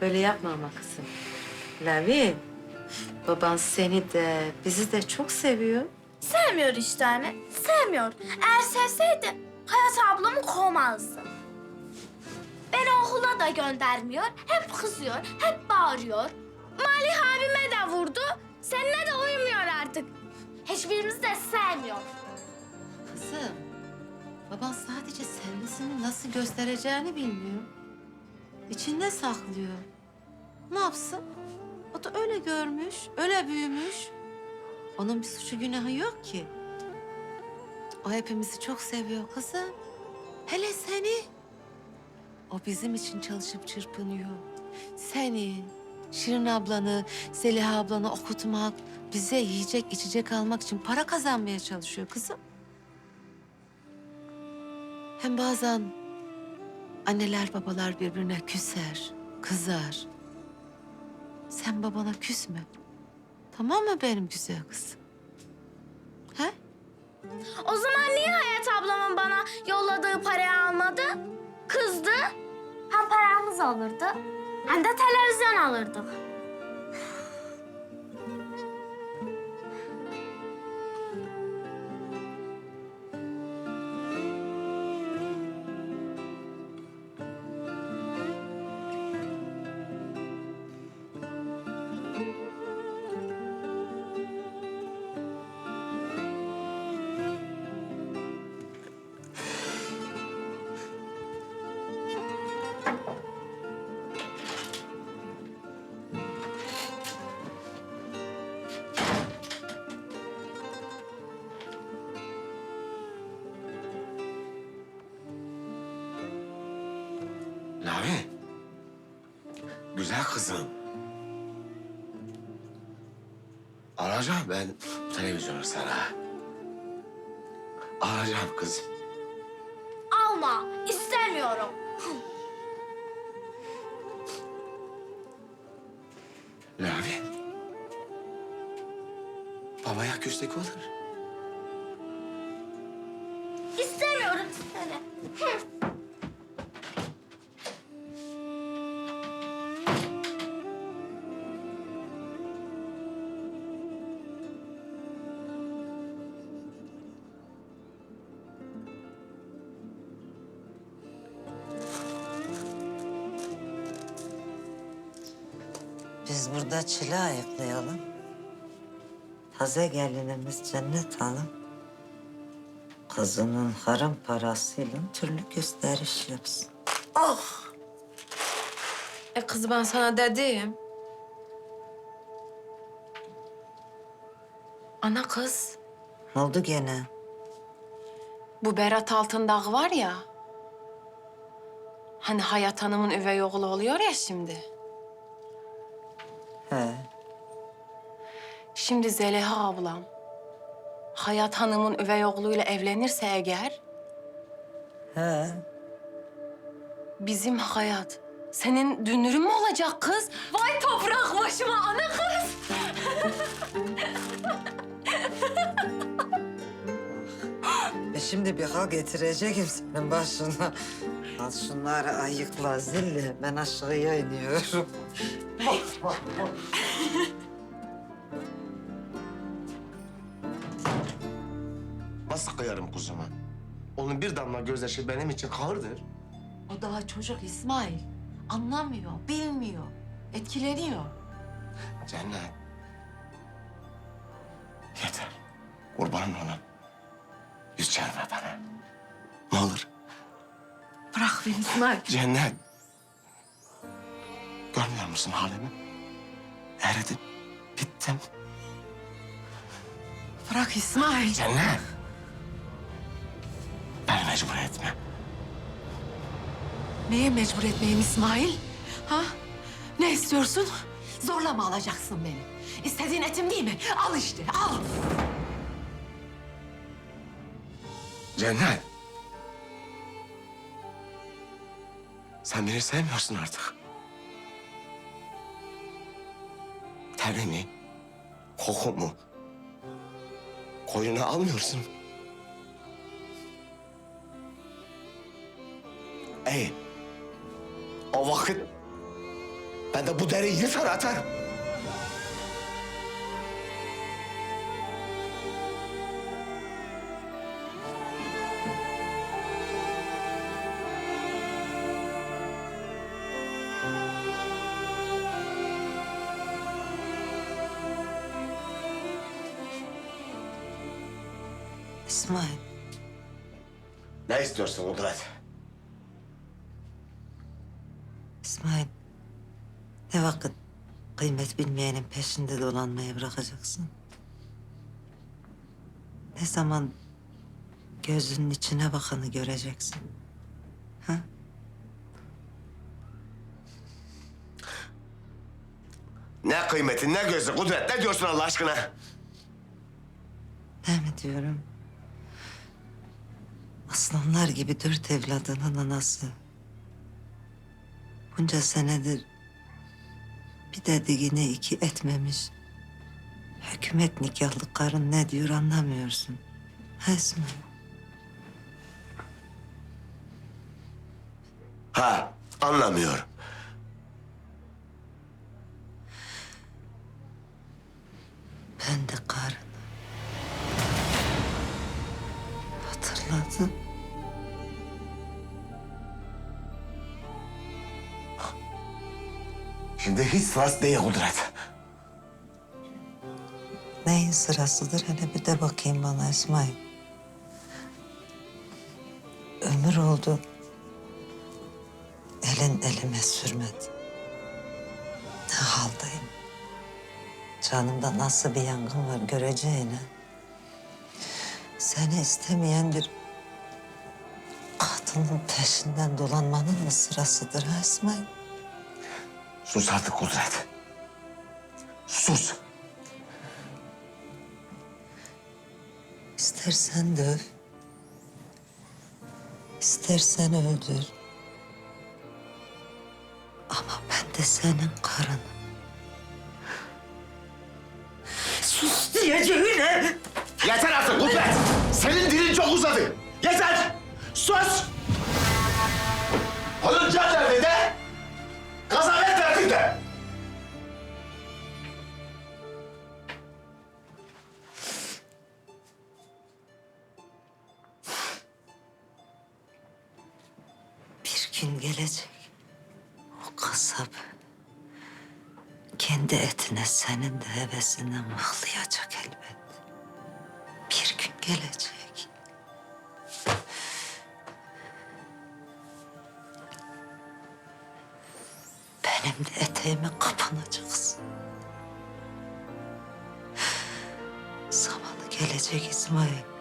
Böyle yapma ama kızım. Lavi, baban seni de bizi de çok seviyor. Sevmiyor işte anne. Sevmiyor. Eğer sevseydi Hayat ablamı kovmazdı. Beni okula da göndermiyor. Hep kızıyor, hep bağırıyor. Malih abime de vurdu. Seninle de uyumuyor artık. Hiçbirimizi de sevmiyor. Kızım, baban sadece sevgisini nasıl göstereceğini bilmiyor. İçinde saklıyor. Ne yapsın? O da öyle görmüş, öyle büyümüş. Onun bir suçu günahı yok ki. O hepimizi çok seviyor kızım. Hele seni. O bizim için çalışıp çırpınıyor. Seni, Şirin ablanı, Zeliha ablanı okutmak, bize yiyecek içecek almak için para kazanmaya çalışıyor kızım. Hem bazen anneler babalar birbirine küser, kızar. Sen babana küsme. Tamam mı benim güzel kızım? He? O zaman niye Hayat ablamın bana yolladığı parayı almadı? Kızdı. Hem paramız olurdu hem de televizyon alırdık. Lavi. Güzel kızım. Alacağım ben televizyonu sana. Alacağım kızım. Alma, istemiyorum. Lavi. Babaya küslük olur. Biz burada çile ayıklayalım. Taze gelinimiz Cennet Hanım kızının harım parasıyla türlü gösteriş yapsın. E kız ben sana dedim. Ana kız, Ne oldu gene? Bu Berat Altındağ var ya. Hani Hayat Hanım'ın üvey oğlu oluyor ya şimdi. He, Şimdi Zeliha ablam Hayat Hanım'ın üvey oğluyla evlenirse eğer he. bizim Hayat senin dünürün mü olacak kız? Vay toprak başıma ana kız. E şimdi bir hal getireceğim senin başına. Al şunları ayıkla zilli. Ben aşağıya iniyorum. Nasıl kıyarım kuzuma? Onun bir damla gözyaşı benim için kahırdır. o daha çocuk İsmail. Anlamıyor, bilmiyor, etkileniyor. Cennet. Yeter. Kurban olan. Yüz çevirme bana. Ne olur. Bırak beni İsmail. Cennet. Görmüyor musun halimi? Eridim. Bittim. Bırak İsmail. Cennet. Beni mecbur etme. Neye mecbur etmeyeyim İsmail? Ha? Ne istiyorsun? Zorla mı alacaksın beni? İstediğin etim değil mi? Al işte, al. Cennet. Sen beni sevmiyorsun artık. Tenimi, kokumu, koyuna almıyorsun. Ey, o vakit Ben de bu deriyi yırtar atarım. İsmail, Ne istiyorsun Kudret? İsmail. Ne vakit kıymet bilmeyenin peşinde dolanmayı bırakacaksın? Ne zaman gözünün içine bakanı göreceksin? Ha? Ne kıymeti ne gözü Kudret ne diyorsun Allah aşkına? Ne mi diyorum? Aslanlar gibi dört evladının anası. Bunca senedir bir dediğini iki etmemiş. Hükümet nikahlı karın ne diyor anlamıyorsun. İsmail? Ha anlamıyorum. Hatırladım. Şimdi hiç sırası değil Kudret. Neyin sırasıdır hele bir de bakayım bana İsmail. Ömür oldu. Elin elime sürmedi. Ne haldayım? Canımda nasıl bir yangın var göreceğine. Seni istemeyen bir kadının peşinden dolanmanın mı sırasıdır ha İsmail? Sus artık Kudret. Sus. İstersen döv. İstersen öldür. Ama ben de senin karınım. Sus diyeceğine. Yeter artık Kudret. Senin dilin çok uzadı. Yeter. Sus. Onun can derdinde. Kazavet derdinde. Bir gün gelecek. O kasap kendi etine senin de hevesinden mıhlayacak elbet. Bir gün gelecek. Benim de eteğime kapanacaksın. Zamanı gelecek İsmail.